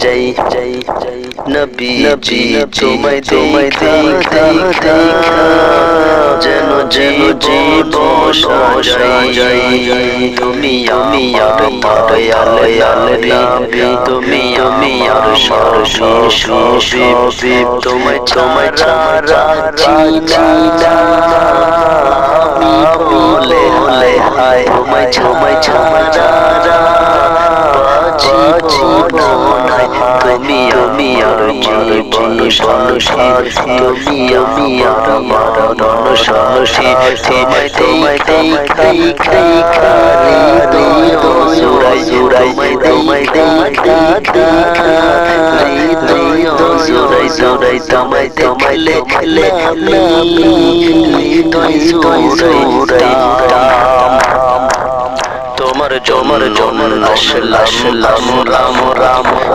যাই যাই যাই নবী নবী তোমায় তোমায় দেখা দেখা যেন যেন জীবন সাজাই তুমি আমি আর দয়াল নবী তুমি আমি আর সরস্বতী তোমায় তোমায় ছাড়া চিনা আমি বলে হায় হায় তোমায় তোমায় ছাড়া তুমি আর তুমি তোমায় জোড়াই জোড়াই তোমায় জোড়াই জোড়াই তোমায় তোমায় জোড়াই তোমার জমর জমর আসলাম রাম রাম রাম